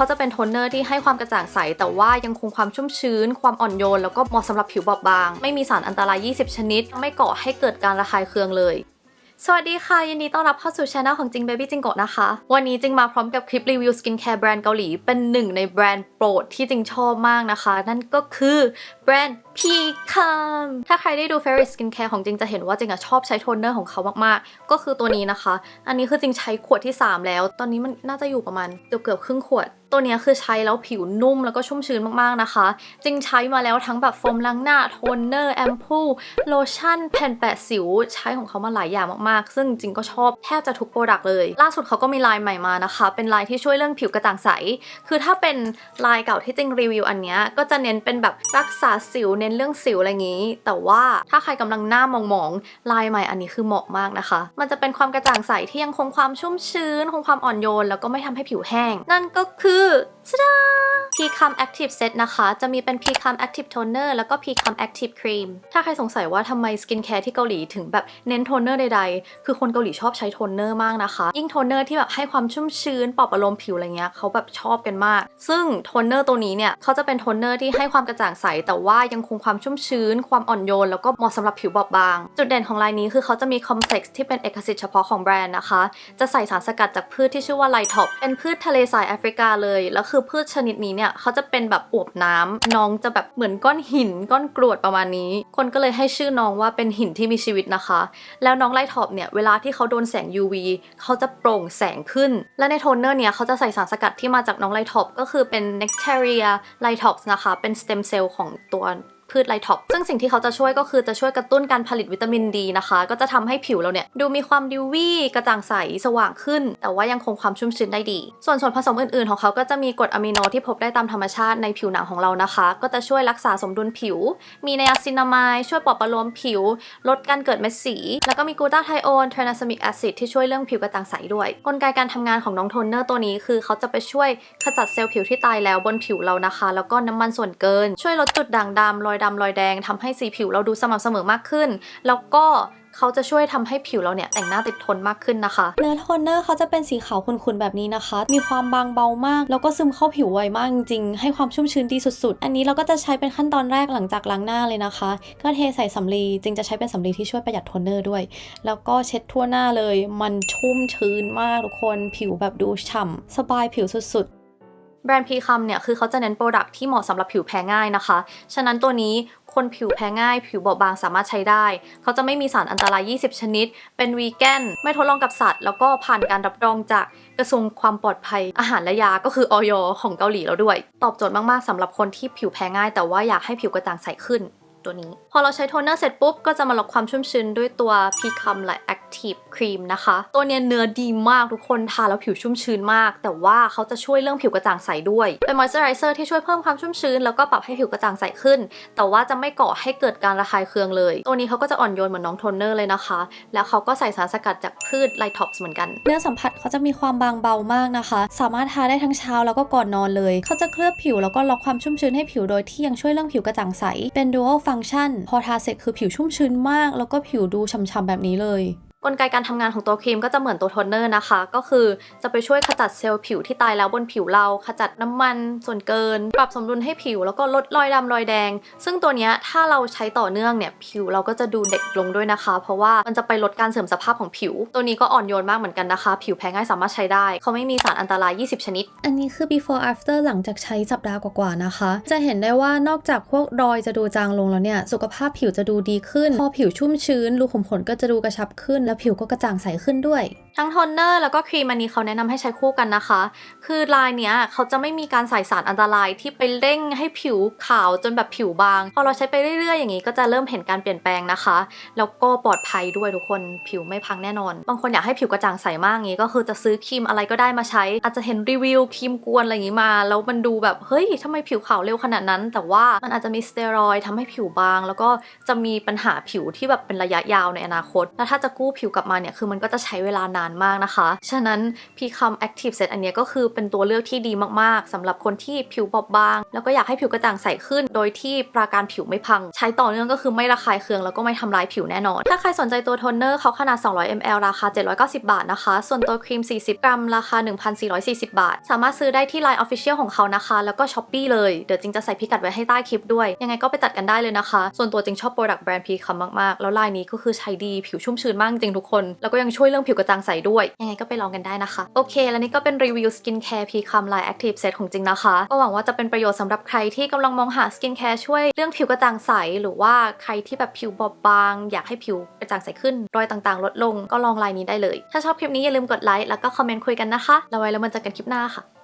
เขาจะเป็นโทนเนอร์ที่ให้ความกระจ่างใส แต่ว่ายังคงความชุ่มชื้น ความอ่อนโยน แล้วก็เหมาะสำหรับผิวบอบบาง ไม่มีสารอันตราย 20 ชนิด ไม่ก่อให้เกิดการระคายเคืองเลยสวัสดีค่ะ ยินดีต้อนรับเข้าสู่ช anel ของจิงเบบี้จิงโกะนะคะ วันนี้จิงมาพร้อมกับคลิปรีวิวสกินแคร์แบรนด์เกาหลี เป็นหนึ่งในแบรนด์โปรดที่จิงชอบมากนะคะ นั่นก็คือแบรนด์ p ีคัมถ้าใครได้ดู Fairy Skincare ของจริงจะเห็นว่าจริงอะชอบใช้โทนเนอร์ของเขามากๆ ก็คือตัวนี้นะคะ อันนี้คือจริงใช้ขวดที่ 3 แล้ว ตอนนี้มันน่าจะอยู่ประมาณเกือบเกือบครึ่งขวด ตัวนี้คือใช้แล้วผิวนุ่มแล้วก็ชุ่มชื้นมากๆนะคะ จริงใช้มาแล้วทั้งแบบโฟมล้างหน้าโทนเนอร์แอมพูโลชั่นแผ่นแปะสิวใช้ของเขามาหลายอย่างมากๆ ซึ่งจริงก็ชอบแทบจะทุกโปรดักต์เลย ล่าสุดเขาก็มีไลน์ใหม่มานะคะ เป็นไลน์ที่ช่วยเรื่องผิวกระจ่างใส คือถ้าเป็นไลน์เก่าที่จริงรีวิวอันนี้ก็จะเน้นเป็นแบบรักษาสิวเน้นเรื่องสิวอะไรอย่างนี้ แต่ว่าถ้าใครกำลังหน้ามองๆไลน์ใหม่อันนี้คือเหมาะมากนะคะ มันจะเป็นความกระจ่างใสที่ยังคงความชุ่มชื้น คงความอ่อนโยน แล้วก็ไม่ทำให้ผิวแห้ง นั่นก็คือชดา p c a m Active Set นะคะ จะมีเป็น p c a m Active Toner แล้วก็ p c a m Active Cream ถ้าใครสงสัยว่าทำไมสกินแคร์ที่เกาหลีถึงแบบเน้นโทนเนอร์ใดๆ คือคนเกาหลีชอบใช้โทนเนอร์มากนะคะ ยิ่งโทนเนอร์ที่แบบให้ความชุ่มชื้นปลอบประโลมผิวอะไรเงี้ยเขาแบบชอบกันมาก ซึ่งโทนเนอร์ตัวนี้เนี่ยเขาจะเป็นโทนเนอร์ที่ให้ความกระจ่างใสแต่ว่ายังคงความชุ่มชื้น ความอ่อนโยน แล้วก็เหมาะสำหรับผิวบอบบาง จุดเด่นของลายนี้คือเขาจะมีคอมเพล็กซ์ที่เป็นเอกสิทธิ์เฉพาะของแบรนด์นะคะ จะใส่สารสกัดจากพืชที่ชื่อว่าไลท็อปเป็นพืชทะเลทรายแอฟริกาเลย แล้วคือพืชชนิดนี้เนี่ยเขาจะเป็นแบบอวบน้ำน้องจะแบบเหมือนก้อนหิน ก้อนกรวดประมาณนี้ คนก็เลยให้ชื่อน้องว่าเป็นหินที่มีชีวิตนะคะ แล้วน้องไลท็อปเนี่ยเวลาที่เขาโดนแสง UV เขาจะโปร่งแสงขึ้น และในโทนเนอร์เนี่ยเขาจะใส่สารสกัดที่มาจากน้องไลท็อปก็คือเป็น Nectaria l i t o p s นะคะ เป็นสเต็มเซลล์ของตัวพืชไลท็อป ซึ่งสิ่งที่เขาจะช่วยก็คือจะช่วยกระตุ้นการผลิตวิตามินดีนะคะ ก็จะทำให้ผิวเราเนี่ยดูมีความดิววี่กระจ่างใสสว่างขึ้น แต่ว่ายังคงความชุ่มชื้นได้ดี ส่วนส่วนผสมอื่นๆ ของเขาก็จะมีกรดอะมิโนที่พบได้ตามธรรมชาติในผิวหนังของเรานะคะ ก็จะช่วยรักษาสมดุลผิว มีไนอาซินามายช่วยปลอบประโลมผิว ลดการเกิดเม็ดสี แล้วก็มีกูตาไทโอนเทรนาซามิกแอซิดที่ช่วยเรื่องผิวกระจ่างใสด้วย กลไกการทำงานของน้องโทนเนอร์ตัวนี้คือเขาจะไปช่วยขจัดเซลล์ผิวที่ตายแล้วบนผิวเรานะคะ แล้วก็น้ำมันส่วนเกิน ช่วยลดจุดด่างดำรอยดำรอยแดงทำให้สีผิวเราดูสม่ำเสมอมากขึ้น แล้วก็เขาจะช่วยทำให้ผิวเราเนี่ยแต่งหน้าติดทนมากขึ้นนะคะ เนื้อโทนเนอร์เขาจะเป็นสีขาวขุ่นๆแบบนี้นะคะ มีความบางเบามาก แล้วก็ซึมเข้าผิวไวมากจริงๆ ให้ความชุ่มชื้นดีสุดๆ อันนี้เราก็จะใช้เป็นขั้นตอนแรกหลังจากล้างหน้าเลยนะคะ ก็เทใส่สำลีจึงจะใช้เป็นสำลีที่ช่วยประหยัดโทนเนอร์ด้วย แล้วก็เช็ดทั่วหน้าเลย มันชุ่มชื้นมากทุกคน ผิวแบบดูฉ่ำสบายผิวสุดๆ แบรนด์พีคัมเนี่ยคือเขาจะเน้นโปรดักที่เหมาะสำหรับผิวแพ้ง่ายนะคะ ฉะนั้นตัวนี้คนผิวแพ้ง่าย ผิวบอบบางสามารถใช้ได้ เขาจะไม่มีสารอันตราย 20 ชนิด เป็นวีแกน ไม่ทดลองกับสัตว์ แล้วก็ผ่านการรับรองจากกระทรวงความปลอดภัย อาหารและยาก็คือออยของเกาหลีแล้วด้วย ตอบโจทย์มาก ๆสำหรับคนที่ผิวแพ้ง่าย แต่ว่าอยากให้ผิวกระจ่างใสขึ้น ตัวนี้ พอเราใช้โทนเนอร์เสร็จปุ๊บ ก็จะมาลดความชุ่มชื้นด้วยตัว p c o m และ Active Cream นะคะ ตัวเนี้ยเนื้อดีมากทุกคนทาแล้วผิวชุ่มชื้นมาก แต่ว่าเขาจะช่วยเรื่องผิวกระจ่างใสด้วย เป็นมอยเจอไรเซอร์ที่ช่วยเพิ่มความชุ่มชื้นแล้วก็ปรับให้ผิวกระจ่างใสขึ้น แต่ว่าจะไม่ก่อให้เกิดการระคายเคืองเลย ตัวนี้เขาก็จะอ่อนโยนเหมือนน้องโทนเนอร์เลยนะคะ แล้วเขาก็ใส่สารสกัดจากพืชไลท็อปส์เหมือนกัน เนื้อสัมผัสเขาจะมีความบางเบามากนะคะ สามารถทาได้ทั้งเช้าแล้วก็ก่อนนอนเลย เขาจะเคลือบผิวแล้วก็ล็อกความชุ่มชื้นให้ผิวโดยที่ยังช่วยเรื่องผิวกระจ่างใส เป็น dual function พอทาเสร็จคือผิวชุ่มชื้นมาก แล้วก็ผิวดูฉ่ำๆแบบนี้เลย กลไกการทำงานของตัวครีมก็จะเหมือนตัวโทนเนอร์นะคะ ก็คือจะไปช่วยขจัดเซลล์ผิวที่ตายแล้วบนผิวเรา ขจัดน้ำมันส่วนเกิน ปรับสมดุลให้ผิวแล้วก็ลดรอยดำรอยแดง ซึ่งตัวนี้ถ้าเราใช้ต่อเนื่องเนี่ยผิวเราก็จะดูเด็กลงด้วยนะคะ เพราะว่ามันจะไปลดการเสื่อมสภาพของผิว ตัวนี้ก็อ่อนโยนมากเหมือนกันนะคะ ผิวแพ้ง่ายสามารถใช้ได้ เขาไม่มีสารอันตราย 20 ชนิด อันนี้คือ before after หลังจากใช้สัปดาห์กว่าๆนะคะ จะเห็นได้ว่านอกจากพวกรอยจะดูจางลงแล้วเนี่ยสุขภาพผิวจะดูดีขึ้น พอผิวชุ่มชื้นรูขุมขนก็จะดูกระชับขึ้นและผิวก็กระจ่างใสขึ้นด้วย ทั้งโทนเนอร์แล้วก็ครีมอันนี้เขาแนะนำให้ใช้คู่กันนะคะ คือลายเนี้ยเขาจะไม่มีการใส่สารอันตรายที่ไปเร่งให้ผิวขาวจนแบบผิวบาง พอเราใช้ไปเรื่อยๆ อย่างนี้ก็จะเริ่มเห็นการเปลี่ยนแปลงนะคะ แล้วก็ปลอดภัยด้วยทุกคนผิวไม่พังแน่นอน บางคนอยากให้ผิวกระจ่างใสมากงี้ก็คือจะซื้อครีมอะไรก็ได้มาใช้ อาจจะเห็นรีวิวครีมกวนอะไรอย่างนี้มา แล้วมันดูแบบเฮ้ยทำไมผิวขาวเร็วขนาดนั้น แต่ว่ามันอาจจะมีสเตียรอยด์ทำให้ผิวบาง แล้วก็จะมีปัญหาผิวที่แบบเป็นระยะยาวในอนาคต แล้วถ้าจะกู้ผิวกลับมาเนี่ยคือมันก็จะใช้เวลานานานมากนะคะ ฉะนั้น p c o m Active Set อันนี้ก็คือเป็นตัวเลือกที่ดีมากๆสำหรับคนที่ผิวบอบบาง แล้วก็อยากให้ผิวกระจ่างใสขึ้น โดยที่ปราการผิวไม่พัง ใช้ต่อเนื่องก็คือไม่ระคายเคืองแล้วก็ไม่ทำร้ายผิวแน่นอน ถ้าใครสนใจตัวโทนเนอร์เขาขนาด 200 ml ราคา 790 บาทนะคะ ส่วนตัวครีม 40 กรัม ราคา 1,440 บาท สามารถซื้อได้ที่ Line Official ของเขานะคะ แล้วก็ Shopee เลย เดี๋ยวจิงจะใส่พิกัดไว้ให้ใต้คลิปด้วย ยังไงก็ไปตัดกันได้เลยนะคะ ส่วนตัวจิงชอบโปรดักต์แบรนด์พีคัมมากๆ แล้วลายนี้ก็คือใช้ดี ผิวชุ่มชื้นมากจริงทุกคน แล้วก็ยังช่วยเรื่องผิวกระจ่างใสด้วย ยังไงก็ไปลองกันได้นะคะ โอเค และนี่ก็เป็นรีวิวสกินแคร์พีคัมไลน์แอคทีฟเซตของจริงนะคะ ก็หวังว่าจะเป็นประโยชน์สำหรับใครที่กำลังมองหาสกินแคร์ช่วยเรื่องผิวกระจ่างใส หรือว่าใครที่แบบผิวบอบบาง อยากให้ผิวกระจ่างใสขึ้น รอยต่างๆ ลดลงก็ลองไลน์นี้ได้เลย ถ้าชอบคลิปนี้อย่าลืมกดไลค์แล้วก็คอมเมนต์คุยกันนะคะแล้วไว้แล้วมันเจอกันคลิปหน้าค่ะ